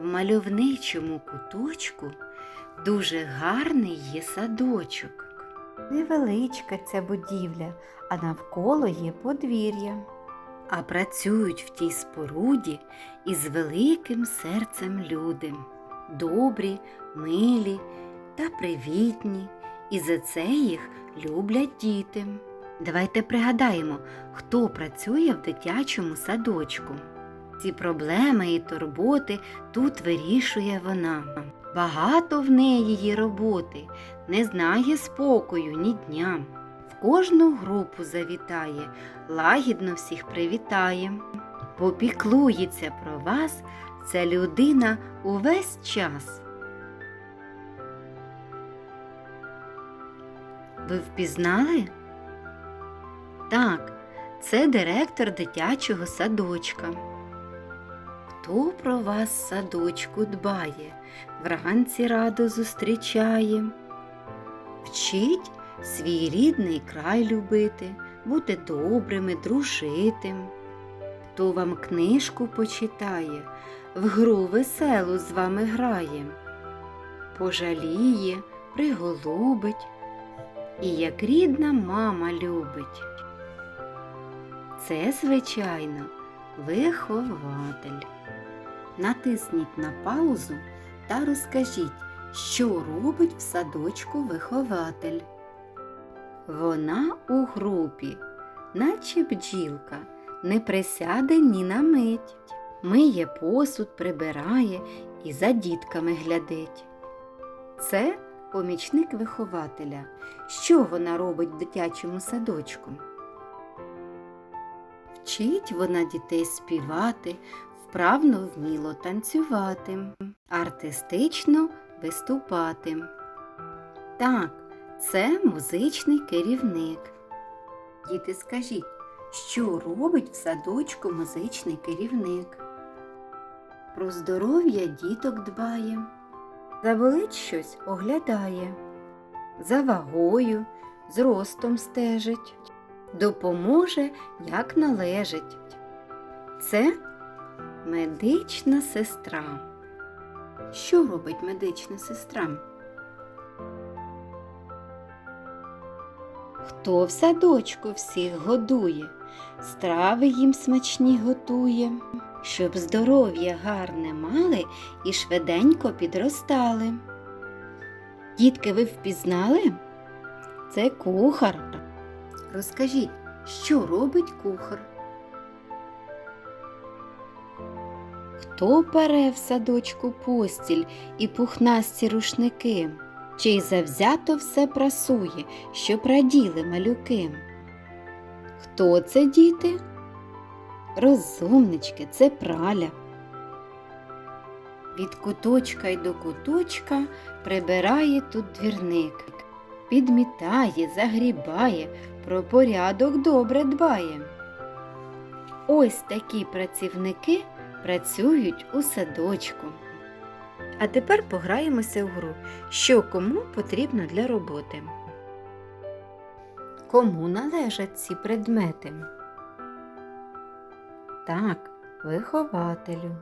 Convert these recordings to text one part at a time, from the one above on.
мальовничому куточку дуже гарний є садочок. Невеличка ця будівля, а навколо є подвір'я. А працюють в тій споруді із великим серцем люди, добрі, милі та привітні, і за це їх люблять діти. Давайте пригадаємо, хто працює в дитячому садочку. Ці проблеми і турботи тут вирішує вона. Багато в неї її роботи, не знає спокою ні дня. В кожну групу завітає, лагідно всіх привітає. Попіклується про вас ця людина увесь час. Ви впізнали? Так, це директор дитячого садочка. Хто про вас садочку дбає, вранці радо зустрічає, вчить свій рідний край любити, бути добрими, дружити. Хто вам книжку почитає, в гру веселу з вами грає, пожаліє, приголубить і як рідна мама любить. Це, звичайно, вихователь. Натисніть на паузу та розкажіть, що робить в садочку вихователь. Вона у групі, наче бджілка, не присяде ні на мить. Миє посуд, прибирає і за дітками глядить. Це помічник вихователя. Що вона робить в дитячому садочку? Вчить вона дітей співати, вправно вміло танцювати, артистично виступати. Так, це музичний керівник. Діти, скажіть, що робить в садочку музичний керівник? Про здоров'я діток дбає, заболить щось оглядає, за вагою, зростом стежить, допоможе, як належить. Це медична сестра. Що робить медична сестра? Хто в садочку всіх годує, страви їм смачні готує, щоб здоров'я гарне мали і швиденько підростали. Дітки, ви впізнали? Це кухар. Розкажіть, що робить кухар? Хто пере в садочку постіль і пухнасті рушники? Чий завзято все прасує, щоб раділи малюки? Хто це діти? Розумнички, це праля. Від куточка й до куточка прибирає тут двірник, підмітає, загрібає, про порядок добре дбає. Ось такі працівники працюють у садочку. А тепер пограємося в гру, що кому потрібно для роботи. Кому належать ці предмети? Так, вихователю.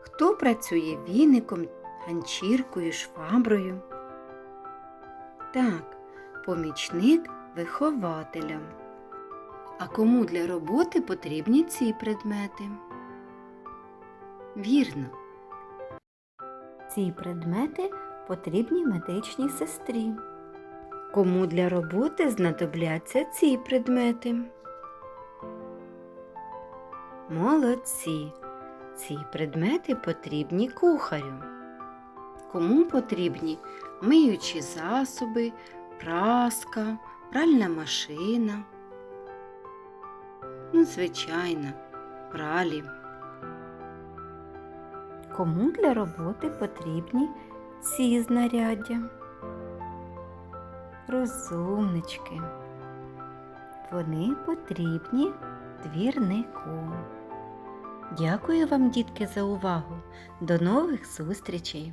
Хто працює віником, ганчіркою, шваброю? Так, помічник вихователя. А кому для роботи потрібні ці предмети? Вірно, Ці предмети потрібні медичній сестрі. кому для роботи знадобляться ці предмети? Молодці. Ці предмети потрібні кухарю. Кому потрібні миючі засоби, праска, пральна машина. Ну, звичайно, пралі. Кому для роботи потрібні ці знаряддя? Розумнички. Вони потрібні двірнику. Дякую вам, дітки, за увагу. До нових зустрічей!